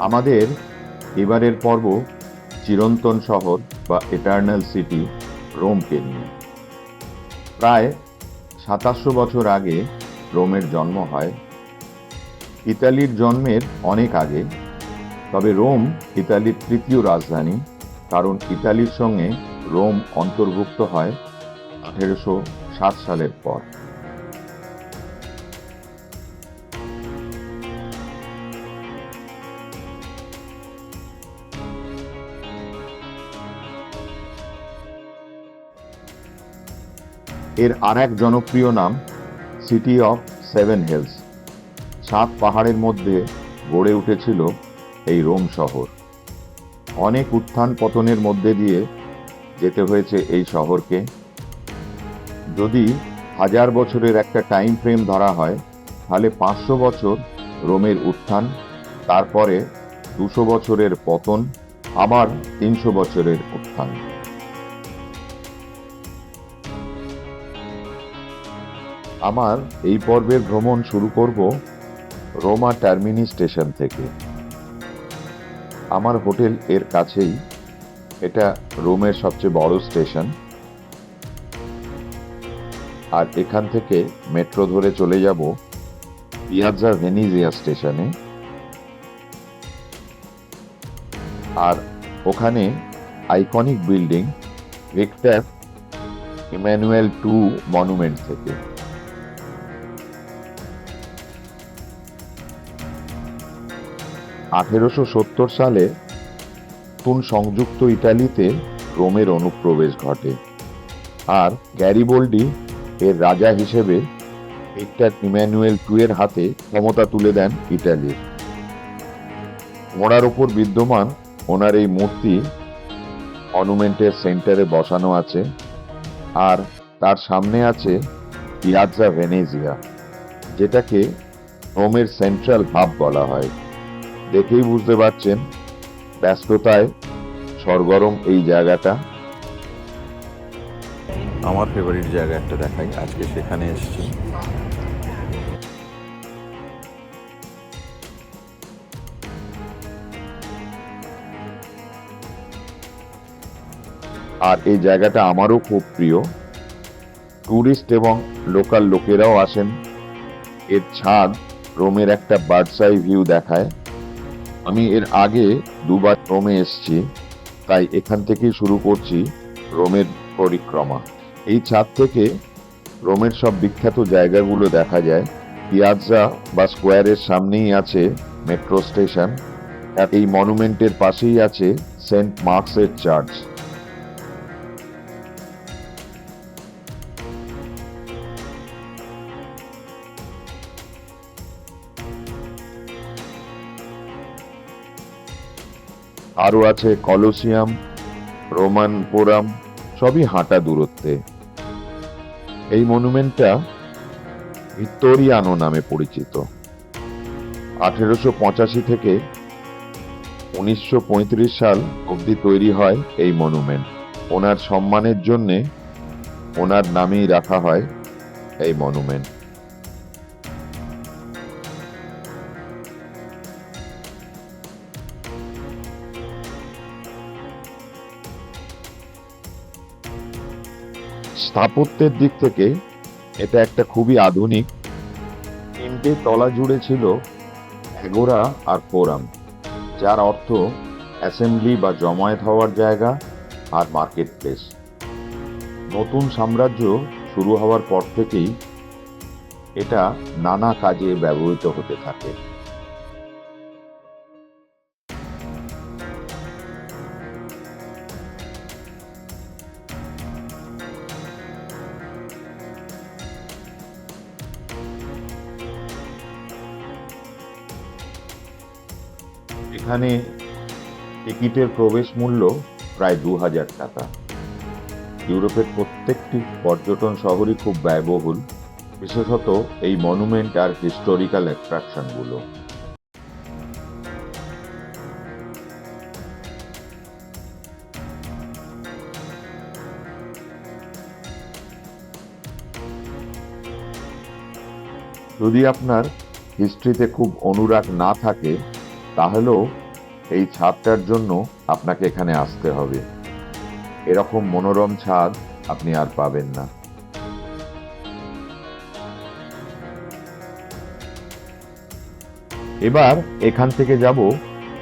আমাদের এবারের পর্ব চিরন্তন শহর বা এটার্নাল সিটি রোমকে নিয়ে। প্রায় সাতাশশো বছর আগে রোমের জন্ম হয়। ইতালির জন্মের অনেক আগে, তবে রোম ইতালির তৃতীয় রাজধানী, কারণ ইতালির সঙ্গে রোম অন্তর্ভুক্ত হয় আঠেরোশো সাত সালের পর। এর আর এক জনপ্রিয় নাম সিটি অফ সেভেন হিলস। সাত পাহাড়ের মধ্যে গড়ে উঠেছিল এই রোম শহর। অনেক উত্থান পতনের মধ্যে দিয়ে যেতে হয়েছে এই শহরকে। যদি হাজার বছরের একটা টাইম ফ্রেম ধরা হয়, তাহলে পাঁচশো বছর রোমের উত্থান, তারপরে দুশো বছরের পতন, আবার তিনশো বছরের উত্থান। আমার এই পর্বের ভ্রমণ শুরু করব রোমা টার্মিনি স্টেশন থেকে। আমার হোটেল এর কাছেই। এটা রোমের সবচেয়ে বড় স্টেশন। আর এখান থেকে মেট্রো ধরে চলে যাব পিয়াজা ভেনিজিয়া স্টেশনে। আর ওখানে iconic building Victor Emmanuel two monument থেকে। আঠেরোশো সত্তর সালে নতুন সংযুক্ত ইটালিতে রোমের অনুপ্রবেশ ঘটে। আর গ্যারিবোল্ডি এর রাজা হিসেবে ভিক্টর ইম্যানুয়েল টু এর হাতে ক্ষমতা তুলে দেন ইটালির। মোড়ার ওপর বিদ্যমান ওনার এই মূর্তি মনুমেন্টের সেন্টারে বসানো আছে আর তার সামনে আছে পিয়াজা ভেনেজিয়া, যেটাকে রোমের সেন্ট্রাল ভাব বলা হয়। দেখেই বুঝতে পারছেন ব্যস্ততায় সরগরম এই জায়গাটা। আমার ফেভারিট জায়গা একটা দেখাই আজকে সেখানে এসেছি। আর এই জায়গাটা আমারও খুব প্রিয়। ট্যুরিস্ট এবং লোকাল লোকেরাও আসেন। এর ছাদ রোমের একটা বার্ডসাই ভিউ দেখায়। আমি এর আগে দুবার রোমে এসছি, তাই এখান থেকেই শুরু করছি রোমের পরিক্রমা। এই ছাদ থেকে রোমের সব বিখ্যাত জায়গাগুলো দেখা যায়। পিয়াজা বা স্কোয়ারের সামনেই আছে মেট্রো স্টেশন, আর এই মনুমেন্টের পাশেই আছে সেন্ট মার্কসের চার্চ। আরও আছে কলোসিয়াম, রোমান পোরাম, সবই হাঁটা দূরত্বে। এই মনুমেন্টটা ভিক্টোরিয়ানো নামে পরিচিত। আঠেরোশো পঁচাশি থেকে উনিশশো পঁয়ত্রিশ সাল অবধি তৈরি হয় এই মনুমেন্ট। ওনার সম্মানের জন্যে ওনার নামেই রাখা হয় এই মনুমেন্ট। স্থাপত্যের দিক থেকে এটা একটা খুবই আধুনিক, তিনটে তলা জুড়ে ছিল এগোরা আর ফোরাম, যার অর্থ অ্যাসেম্বলি বা জমায়েত হওয়ার জায়গা আর মার্কেট প্লেস নতুন সাম্রাজ্য শুরু হওয়ার পর থেকেই এটা নানা কাজে ব্যবহৃত হতে থাকে। এখানে টিকিটের প্রবেশ মূল্য প্রায় দু হাজার টাকা। ইউরোপের প্রত্যেকটি পর্যটন শহরই খুব ব্যয়বহুল, বিশেষত এই মনুমেন্ট আর হিস্টোরিক্যাল অ্যাট্রাকশনগুলো। যদি আপনার হিস্ট্রিতে খুব অনুরাগ না থাকে, তাহলেও এই ছাদটার জন্য আপনাকে এখানে আসতে হবে। এরকম মনোরম ছাদ আপনি আর পাবেন না। এবার এখান থেকে যাব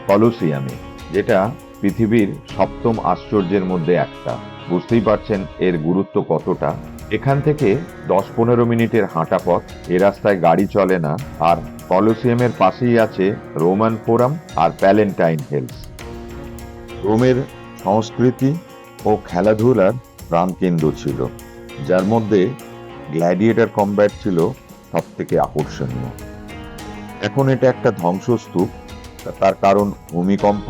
কলোসিয়ামে, যেটা পৃথিবীর সপ্তম আশ্চর্যের মধ্যে একটা। বুঝতেই পারছেন এর গুরুত্ব কতটা? এখান থেকে দশ পনেরো মিনিটের হাঁটা পথ, এ রাস্তায় গাড়ি চলে না, আর কলোসিয়ামের পাশেই আছে রোমান ফোরাম আর প্যালেন্টাইন হিলস। রোমের সংস্কৃতি ও খেলাধুলার প্রাণকেন্দ্র ছিল, যার মধ্যে গ্ল্যাডিয়েটার কম্ব্যাট ছিল সব থেকে আকর্ষণীয়। এখন এটা একটা ধ্বংসস্তূপ, তার কারণ ভূমিকম্প,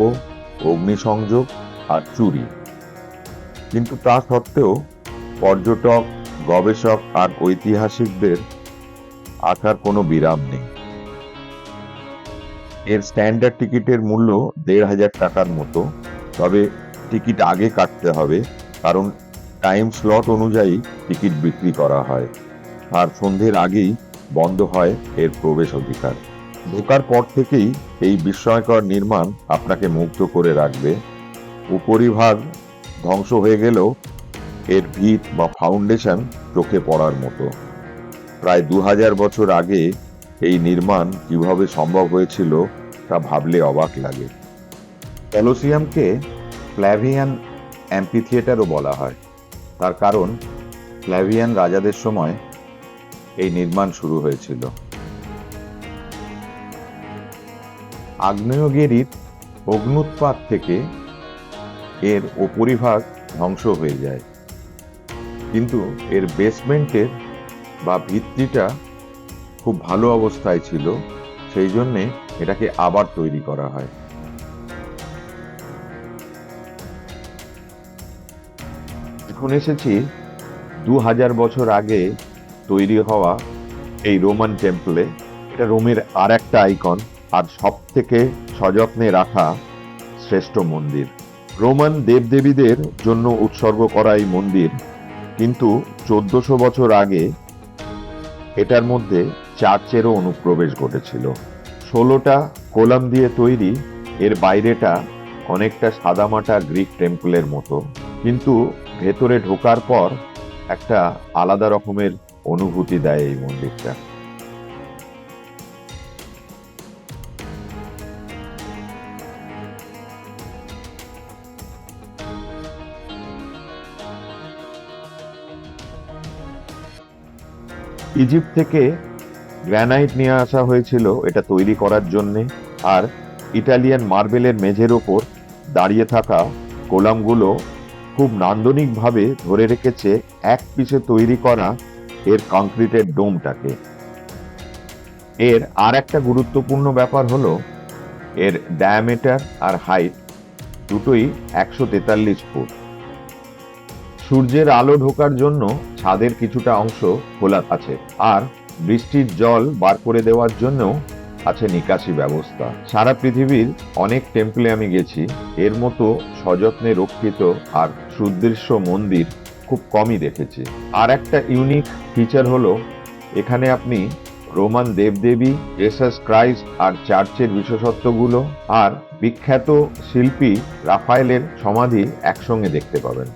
অগ্নিসংযোগ আর চুরি। কিন্তু তা সত্ত্বেও পর্যটক গবেষক আর ঐতিহাসিকদের আসার কোনো বিরাম নেই। এর স্ট্যান্ডার্ড টিকিটের মূল্য দেড় হাজার টাকার মতো। তবে টিকিট আগে কাটতে হবে, কারণ টাইম স্লট অনুযায়ী টিকিট বিক্রি করা হয়। আর সন্ধ্যের আগেই বন্ধ হয় এর প্রবেশ অধিকার। ঢোকার পর থেকেই এই বিস্ময়কর নির্মাণ আপনাকে মুগ্ধ করে রাখবে। উপরিভাগ ধ্বংস হয়ে গেলেও এর ভিত বা ফাউন্ডেশন চোখে পড়ার মতো। প্রায় দু হাজার বছর আগে এই নির্মাণ কীভাবে সম্ভব হয়েছিল তা ভাবলে অবাক লাগে। ক্যালোসিয়ামকে ফ্ল্যাভিয়ান অ্যাম্পিথিয়েটারও বলা হয়। তার কারণ ফ্ল্যাভিয়ান রাজাদের সময় এই নির্মাণ শুরু হয়েছিল। আগ্নেয়গিরির অগ্নুৎপাত থেকে এর উপরিভাগ ধ্বংস হয়ে যায়। কিন্তু এর বেসমেন্টের বা ভিত্তিটা খুব ভালো অবস্থায় ছিল, সেই জন্যে এটাকে আবার তৈরি করা হয়। এখন এসেছি দু হাজার বছর আগে তৈরি হওয়া এই রোমান টেম্পলে। এটা রোমের আর একটা আইকন, আর সব থেকে সযত্নে রাখা শ্রেষ্ঠ মন্দির। রোমান দেবদেবীদের জন্য উৎসর্গ করা এই মন্দির কিন্তু চোদ্দশো বছর আগে এটার মধ্যে চার্চেরও অনুপ্রবেশ ঘটেছিল। ষোলোটা কোলাম দিয়ে তৈরি, এর বাইরেটা অনেকটা সাদামাটা গ্রিক টেম্পলের মতো। কিন্তু ভেতরে ঢোকার পর একটা আলাদা রকমের অনুভূতি দেয় এই মন্দিরটা। ইজিপ্ট থেকে গ্রানাইট নিয়ে আসা হয়েছিল এটা তৈরি করার জন্যে, আর ইটালিয়ান মার্বেলের মেঝের ওপর দাঁড়িয়ে থাকা কোলামগুলো খুব নান্দনিকভাবে ধরে রেখেছে এক পিছে তৈরি করা এর কংক্রিটের ডোমটাকে। এর আর একটা গুরুত্বপূর্ণ ব্যাপার হলো, এর ডায়ামিটার আর হাইট দুটোই একশো তেতাল্লিশ ফুট। সূর্যের আলো ঢোকার জন্য ছাদের কিছুটা অংশ খোলা আছে আর বৃষ্টির জল বার করে দেওয়ার জন্য আছে নিকাশি ব্যবস্থা। সারা পৃথিবীর অনেক টেম্পলে আমি গেছি, এর মতো সযত্নে রক্ষিত আর সুদৃশ্য মন্দির খুব কমই দেখেছি। আর একটা ইউনিক ফিচার হলো, এখানে আপনি রোমান দেবদেবী জেসাস ক্রাইস্ট আর চার্চের বিশেষত্বগুলো আর বিখ্যাত শিল্পী রাফায়েলের সমাধি একসঙ্গে দেখতে পাবেন।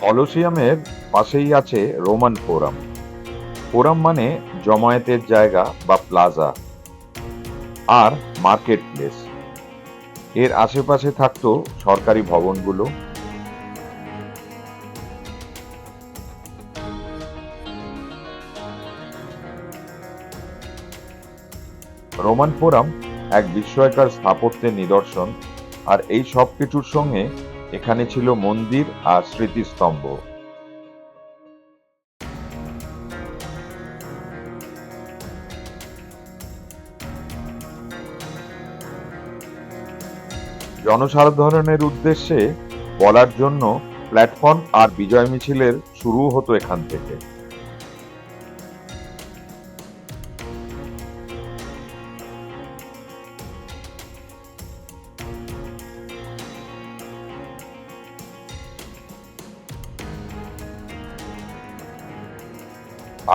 কলোসিয়ামের পাশেই আছে রোমান ফোরাম। ফোরাম মানে জমায়েতের জায়গা বা প্লাজা আর মার্কেট প্লেস এর আশেপাশে থাকতো সরকারি ভবনগুলো। রোমান ফোরাম এক বিস্ময়কর স্থাপত্যের নিদর্শন আর এই সব কিছুর সঙ্গে এখানে ছিল মন্দির আর স্মৃতিস্তম্ভ। জনসাধারণের উদ্দেশ্যে বলার জন্য প্ল্যাটফর্ম আর বিজয় মিছিলের শুরু হতো এখান থেকে।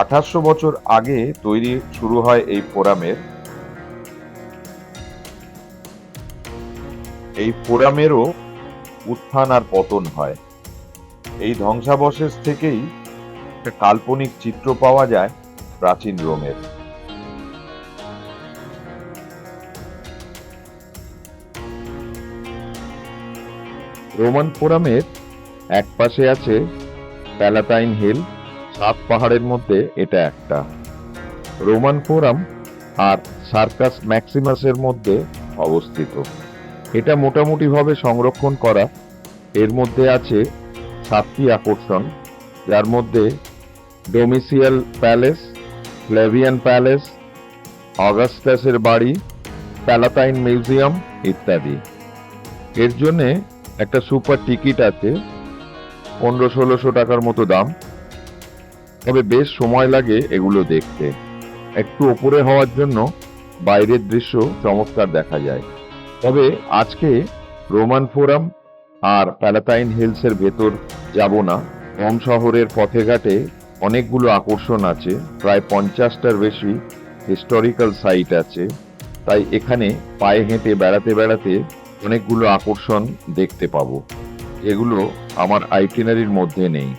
আঠাশশো বছর আগে তৈরি শুরু হয় এই ফোরামের। এই ফোরামেরও উত্থান আর পতন হয়। এই ধ্বংসাবশেষ থেকেই একটা কাল্পনিক চিত্র পাওয়া যায় প্রাচীন রোমের। রোমান ফোরামের এক পাশে আছে প্যালাটাইন হিল সাত পাহাড়ের মধ্যে এটা একটা। রোমান ফোরাম আর সার্কাস ম্যাক্সিমাসের মধ্যে অবস্থিত। এটা মোটামুটিভাবে সংরক্ষণ করা। এর মধ্যে আছে সাতটি আকর্ষণ, যার মধ্যে ডোমিসিয়াল প্যালেস ফ্লেভিয়ান প্যালেস, অগাস্টাসের বাড়ি প্যালাটাইন মিউজিয়াম ইত্যাদি। এর জন্যে একটা সুপার টিকিট আছে, পনেরো ষোলোশো টাকার মতো দাম। তবে বেশ সময় লাগে এগুলো দেখতে। একটু ওপরে হওয়ার জন্য বাইরের দৃশ্য চমৎকার দেখা যায়। তবে আজকে রোমান ফোরাম আর প্যালাটাইন হিলসের ভেতর যাব না। রোম শহরের পথে ঘাটে অনেকগুলো আকর্ষণ আছে। প্রায় পঞ্চাশটার বেশি হিস্টোরিক্যাল সাইট আছে। তাই এখানে পায়ে হেঁটে বেড়াতে বেড়াতে অনেকগুলো আকর্ষণ দেখতে পাবো। এগুলো আমার আইটিনারির মধ্যে নেই।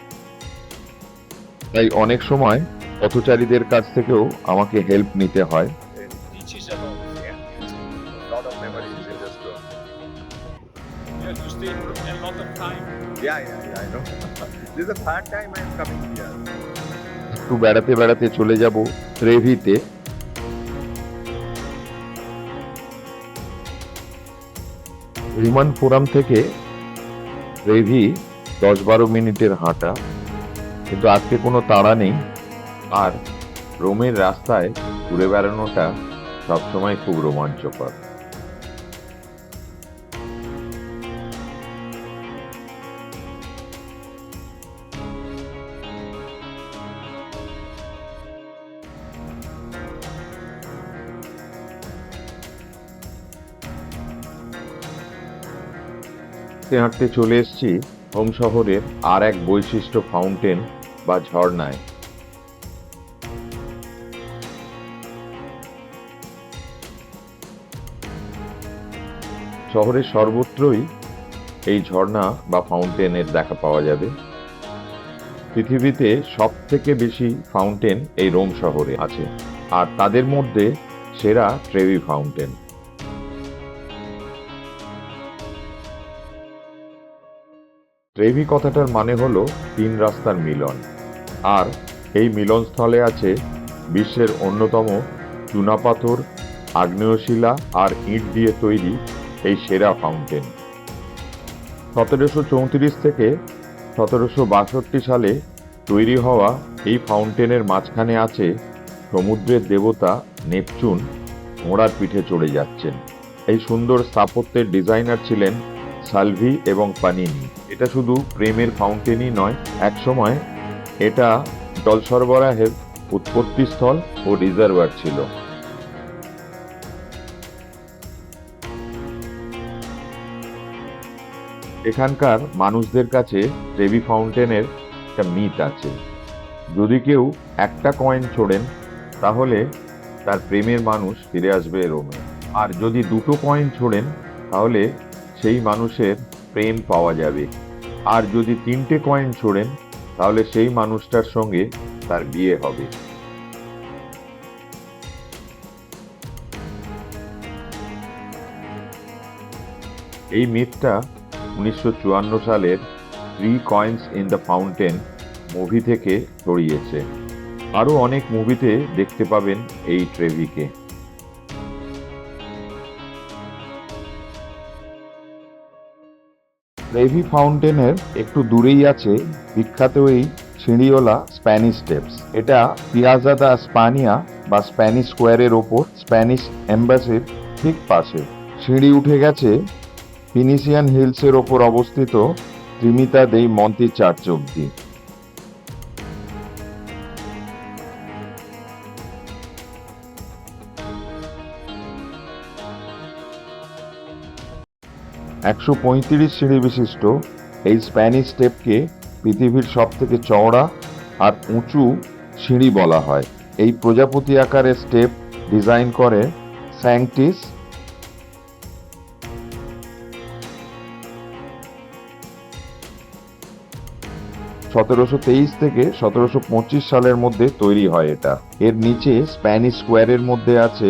তাই অনেক সময় পথচারীদের কাছ থেকেও আমাকে হেল্প নিতে হয়। একটু বেড়াতে বেড়াতে চলে যাব ট্রেভিতে রিমান ফোরাম থেকে রেভি দশ বারো মিনিটের হাঁটা। কিন্তু আজকে কোনো তাড়া নেই। আর রোমের রাস্তায় ঘুরে বেড়ানোটা সবসময় খুব রোমাঞ্চকর। হাঁটতে হাঁটতে চলে এসেছি হোম শহরের আর এক বৈশিষ্ট্য ফাউন্টেন বা ঝর্ণায়। শহরের সর্বত্রই এই ঝর্ণা বা ফাউন্টেনের দেখা পাওয়া যাবে। পৃথিবীতে সব থেকে বেশি ফাউন্টেন এই রোম শহরে আছে, আর তাদের মধ্যে সেরা ট্রেভি ফাউন্টেন। ট্রেভি কথাটার মানে হলো তিন রাস্তার মিলন। আর এই মিলনস্থলে আছে বিশ্বের অন্যতম চুনাপাথর, আগ্নেয়শিলা আর ইট দিয়ে তৈরি এই সেরা ফাউন্টেন। সতেরোশো চৌত্রিশ থেকে সতেরোশো বাষট্টি সালে তৈরি হওয়া এই ফাউন্টেনের মাঝখানে আছে সমুদ্রের দেবতা নেপচুন ঘোড়ার পিঠে চড়ে যাচ্ছেন। এই সুন্দর স্থাপত্যের ডিজাইনার ছিলেন সালভি এবং পানিনি। এটা শুধু প্রেমের ফাউন্টেনই নয়, একসময় এটা জল সরবরাহের উৎপত্তিস্থল ও রিজার্ভার ছিল। এখানকার মানুষদের কাছে ট্রেভি ফাউন্টেনের একটা মিথ আছে। যদি কেউ একটা কয়েন ছোড়েন, তাহলে তার প্রেমের মানুষ ফিরে আসবে রোমে। আর যদি দুটো কয়েন ছোড়েন, তাহলে সেই মানুষের প্রেম পাওয়া যাবে। আর যদি তিনটে কয়েন ছোড়েন, তাহলে সেই মানুষটার সঙ্গে তার বিয়ে হবে। এই মিথটা উনিশশো চুয়ান্ন সালের Three Coins in the Fountain movie থেকে ছড়িয়েছে। আরও অনেক মুভিতে দেখতে পাবেন এই ট্রেভিকে ট্রেভি ফাউন্টেনের একটু দূরেই আছে বিখ্যাত এই সিঁড়িওলা স্প্যানিশ স্টেপস। এটা পিয়াজা দা স্পানিয়া বা স্প্যানিশ স্কোয়ারের ওপর, স্প্যানিশ এম্বাসির ঠিক পাশে। সিঁড়ি উঠে গেছে ফিনিশিয়ান হিলসের ওপর অবস্থিত ত্রিমিতা দেই মন্তি চার্চ অব্দি। একশো পঁয়ত্রিশ সিঁড়ি বিশিষ্ট এই স্প্যানিশ স্টেপকে পৃথিবীর সবথেকে চওড়া আর উঁচু সিঁড়ি বলা হয়। এই প্রজাপতি আকারের স্টেপ ডিজাইন করে স্যাংটিস। সতেরোশো তেইশ থেকে সতেরোশো পঁচিশ সালের মধ্যে তৈরি হয় এটা। এর নিচে স্প্যানিশ স্কোয়ারের মধ্যে আছে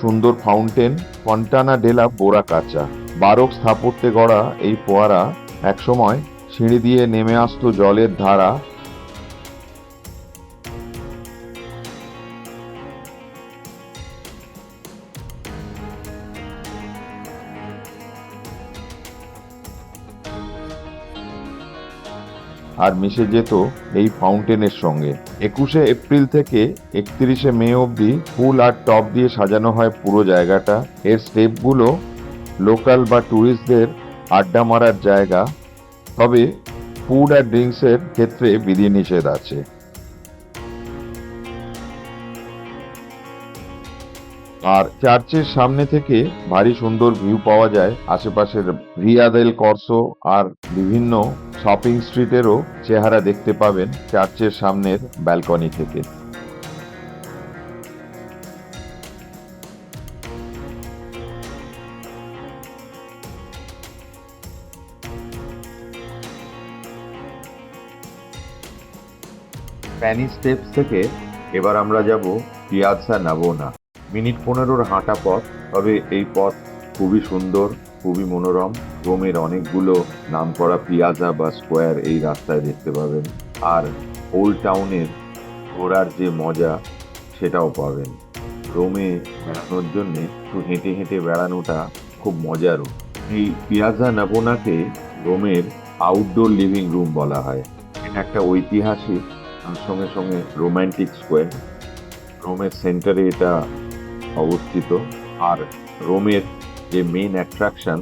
সুন্দর ফাউন্টেন, ফন্টানা ডেলা বোরা কাচা বারক স্থাপত্যে গড়া এই ফোয়ারা একসময় সিঁড়ি দিয়ে নেমে আসতো জলের ধারা। আর মিশে যেত এই ফাউন্টেনের সঙ্গে। একুশে এপ্রিল থেকে একত্রিশে মে অবধি ফুল আর টপ দিয়ে সাজানো হয় পুরো জায়গাটা। এর স্টেপগুলো লোকাল বা ট্যুরিস্টদের আড্ডা মারার জায়গা, তবে ফুড আর ড্রিঙ্কসের ক্ষেত্রে বিধিনিষেধ আছে। আর চার্চের সামনে থেকে ভারী সুন্দর ভিউ পাওয়া যায়। আশেপাশের ভিয়াদেল কর্সো আর বিভিন্ন শপিং স্ট্রিটেরও চেহারা দেখতে পাবেন চার্চের সামনের ব্যালকনি থেকে। স্প্যানিশ স্টেপস থেকে এবার আমরা যাব পিয়াজা নাবোনা মিনিট পনেরোর হাঁটা পথ, তবে এই পথ খুবই সুন্দর, খুবই মনোরম। রোমের অনেকগুলো নামকরা পিয়াজা বা স্কোয়ার এই রাস্তায় দেখতে পাবেন। আর ওল্ড টাউনের ঘোরার যে মজা, সেটাও পাবেন। রোমে বেড়ানোর জন্যে একটু হেঁটে হেঁটে বেড়ানোটা খুব মজারও। এই পিয়াজা নাবোনাকে রোমের আউটডোর লিভিং রুম বলা হয়। এটা একটা ঐতিহাসিক তার সঙ্গে সঙ্গে রোম্যান্টিক স্কোয়ার রোমের সেন্টারে এটা অবস্থিত। আর রোমের যে মেইন অ্যাট্রাকশন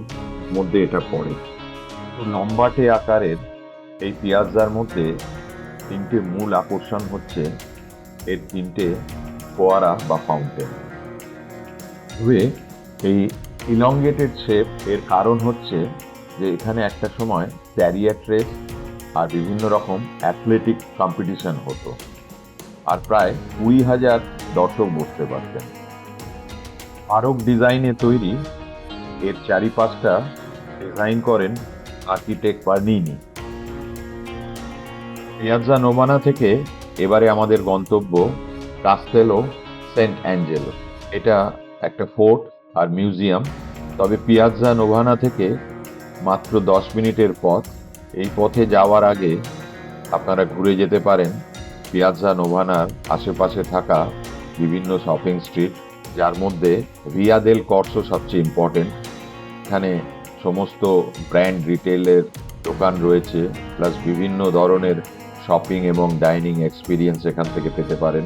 মধ্যে এটা পড়ে। লম্বাটে আকারের এই পিয়াজার মধ্যে তিনটে মূল আকর্ষণ হচ্ছে এর তিনটে ফোয়ারা বা ফাউন্টেন তবে এই ইলঙ্গেটেড শেপ এর কারণ হচ্ছে যে এখানে একটা সময় ক্যারিয়ার রেস আর বিভিন্ন রকম অ্যাথলেটিক কম্পিটিশন হতো। আর প্রায় কুড়ি হাজার দর্শক বসতে পারতেন। আরব ডিজাইনে তৈরি এর চারিপাশটা ডিজাইন করেন আর্কিটেক্ট পার্নিনি। পিয়াজ্জা নোমানা থেকে এবারে আমাদের গন্তব্য কাস্তেলো, সেন্ট অ্যাঞ্জেলো। এটা একটা ফোর্ট আর মিউজিয়াম, তবে পিয়াজ্জা নোভানা থেকে মাত্র দশ মিনিটের পথ। এই পথে যাওয়ার আগে আপনারা ঘুরে যেতে পারেন পিয়াজ্জা নোভানার আশেপাশে থাকা বিভিন্ন শপিং স্ট্রিট, যার মধ্যে রিয়াদেল কর্সো সবচেয়ে ইম্পর্টেন্ট এখানে সমস্ত ব্র্যান্ড রিটেলের দোকান রয়েছে, প্লাস বিভিন্ন ধরনের শপিং এবং ডাইনিং এক্সপিরিয়েন্স এখান থেকে পেতে পারেন।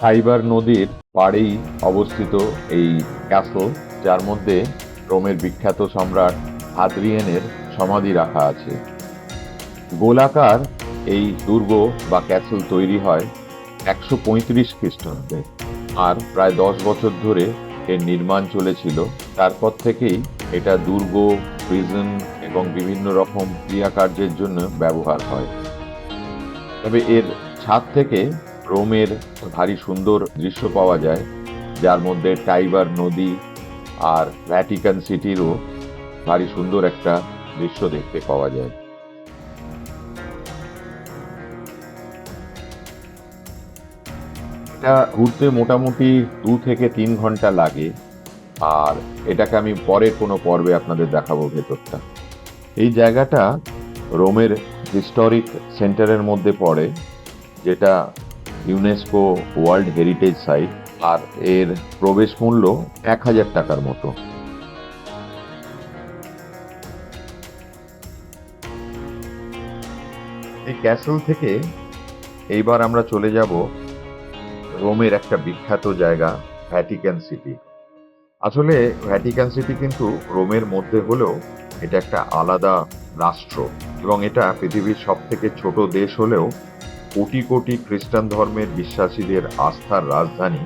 ফাইবার নদীর পাড়েই অবস্থিত এই ক্যাসল যার মধ্যে রোমের বিখ্যাত সম্রাট হাদ্রিয়েনের সমাধি রাখা আছে। গোলাকার এই দুর্গ বা ক্যাসল তৈরি হয় একশো পঁয়ত্রিশ খ্রিস্টাব্দে আর প্রায় দশ বছর ধরে এর নির্মাণ চলেছিল। তারপর থেকেই এটা দুর্গ প্রিজন এবং বিভিন্ন রকম ক্রিয়াকার্যের জন্য ব্যবহার হয়। তবে এর ছাদ থেকে রোমের ভারী সুন্দর দৃশ্য পাওয়া যায়, যার মধ্যে টাইবার নদী আর ভ্যাটিকান সিটিরও ভারী সুন্দর একটা দৃশ্য দেখতে পাওয়া যায়। এটা ঘুরতে মোটামুটি দু থেকে তিন ঘণ্টা লাগে, আর এটাকে আমি পরের কোনো পর্বে আপনাদের দেখাবো ভেতরটা। এই জায়গাটা রোমের হিস্টোরিক সেন্টারের মধ্যে পড়ে, যেটা ইউনেস্কো ওয়ার্ল্ড হেরিটেজ সাইট, আর এর প্রবেশ মূল্য এক হাজার টাকার মতো। ক্যাসেল থেকে এইবার আমরা চলে যাব রোমের একটা বিখ্যাত জায়গা ভ্যাটিকান সিটি আসলে ভ্যাটিকান সিটি কিন্তু রোমের মধ্যে হলেও এটা একটা আলাদা রাষ্ট্র এবং এটা পৃথিবীর সব থেকে ছোট দেশ হলেও কোটি কোটি খ্রিস্টান ধর্মের বিশ্বাসীদের আস্থার রাজধানী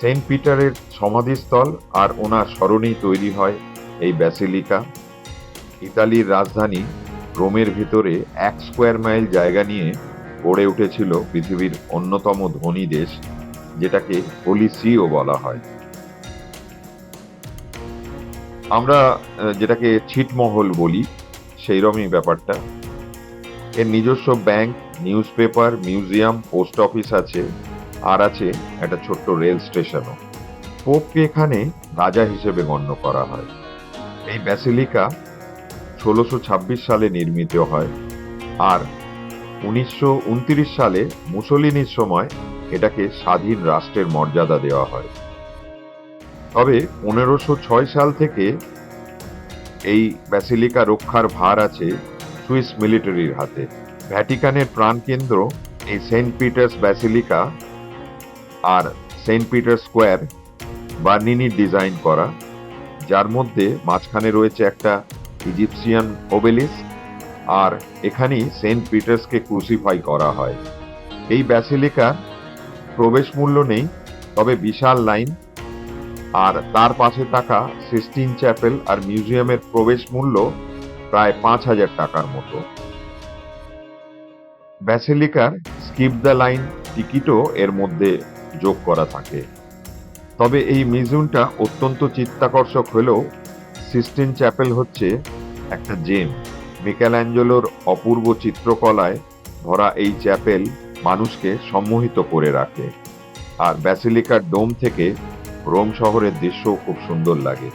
সেন্ট পিটারের সমাধিস্থল আর ওনার স্মরণেই তৈরি হয় এই ব্যাসিলিকা। ইতালির রাজধানী রোমের ভিতরে এক স্কোয়ার মাইল জায়গা নিয়ে গড়ে উঠেছিল পৃথিবীর অন্যতম ধনী দেশ, যেটাকে হোলি সিও বলা হয়। আমরা যেটাকে ছিটমহল বলি সেই সেইরকমই ব্যাপারটা। এর নিজস্ব bank newspaper museum post office আছে, আর আছে একটা ছোট্ট রেল স্টেশনও পোপকে এখানে রাজা হিসেবে গণ্য করা হয়। এই ব্যাসিলিকা ষোলোশো সালে নির্মিত হয়। আর উনিশশো উনত্রিশ সালে মুসলিনির সময় এটাকে স্বাধীন রাষ্ট্রের মর্যাদা দেওয়া হয়। তবে পনেরোশো সাল থেকে এই ব্যাসিলিকা রক্ষার ভার আছে সুইস মিলিটারির হাতে। ভ্যাটিকানের প্রাণকেন্দ্র এই সেন্ট পিটার্স ব্যাসিলিকা আর সেন্ট পিটার স্কোয়ার বার্নিনির ডিজাইন করা। যার মধ্যে মাঝখানে রয়েছে একটা ইজিপসিয়ান ওবেলিস, আর এখানেই সেন্ট পিটার্সকে ক্রুসিফাই করা হয়। এই ব্যাসিলিকার প্রবেশ মূল্য নেই, তবে বিশাল লাইন, আর তার পাশে থাকা সিস্টিন চ্যাপেল আর মিউজিয়ামের প্রবেশ মূল্য প্রায় পাঁচ হাজার টাকার মতো। ব্যাসিলিকার স্কিপ দ্য লাইন টিকিটও এর মধ্যে যোগ করা থাকে। তবে এই মিউজিয়ামটা অত্যন্ত চিত্তাকর্ষক হলেও সিস্টিন চ্যাপেল হচ্ছে একটা জেম মিকেলাঞ্জেলোর অপূর্ব চিত্রকলায় ভরা এই চ্যাপেল মানুষকে সম্মোহিত করে রাখে। আর ব্যাসিলিকার ডোম থেকে রোম শহরের দৃশ্য খুব সুন্দর লাগে।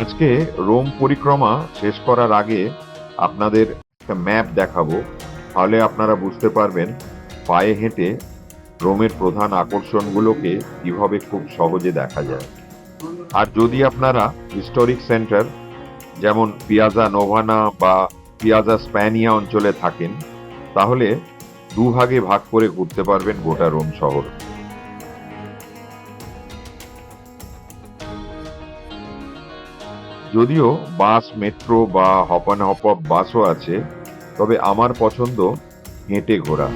আজকে রোম পরিক্রমা শেষ করার আগে আপনাদের একটা ম্যাপ দেখাবো। তাহলে আপনারা বুঝতে পারবেন পায়ে হেঁটে রোমের প্রধান আকর্ষণগুলোকে কীভাবে খুব সহজে দেখা যায়। আর যদি আপনারা হিস্টোরিক সেন্টার যেমন পিয়াজা নোভানা বা পিয়াজা স্প্যানিয়া অঞ্চলে থাকেন, তাহলে দুভাগে ভাগ করে ঘুরতে পারবেন গোটা রোম শহর। যদিও বাস, মেট্রো বা হপ অ্যান্ড হপ বাসও আছে, তবে আমার পছন্দ হেঁটে ঘোরা।